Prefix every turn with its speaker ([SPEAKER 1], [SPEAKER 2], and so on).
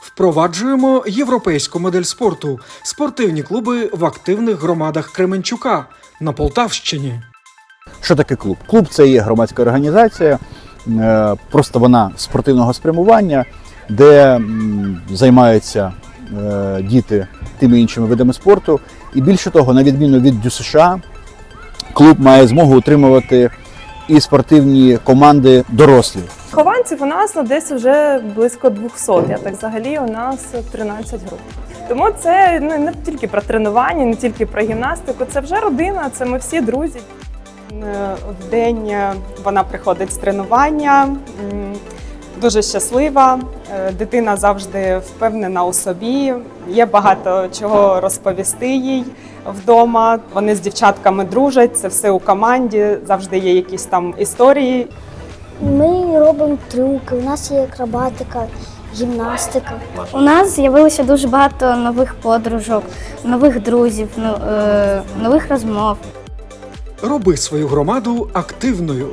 [SPEAKER 1] Впроваджуємо європейську модель спорту, спортивні клуби в активних громадах Кременчука на Полтавщині.
[SPEAKER 2] Що таке клуб? Клуб це є громадська організація, е, просто вона спортивного спрямування, де займаються е, діти тими іншими видами спорту. І більше того, на відміну від ДЮСШ, клуб має змогу утримувати і спортивні команди дорослі.
[SPEAKER 3] Хованців у нас ну, десь вже близько 200, а так взагалі у нас 13 груп. Тому це ну, не тільки про тренування, не тільки про гімнастику, це вже родина, це ми всі друзі.
[SPEAKER 4] Е, В день е, вона приходить з тренування, дуже щаслива. Е, Дитина завжди впевнена у собі. Є багато чого розповісти їй вдома. Вони з дівчатками дружать, це все у команді. Завжди є якісь там історії.
[SPEAKER 5] Ми робимо трюки, у нас є акробатика, гімнастика.
[SPEAKER 6] У нас з'явилося дуже багато нових подружок, нових друзів, ну, е, нових розмов.
[SPEAKER 1] Роби свою громаду активною.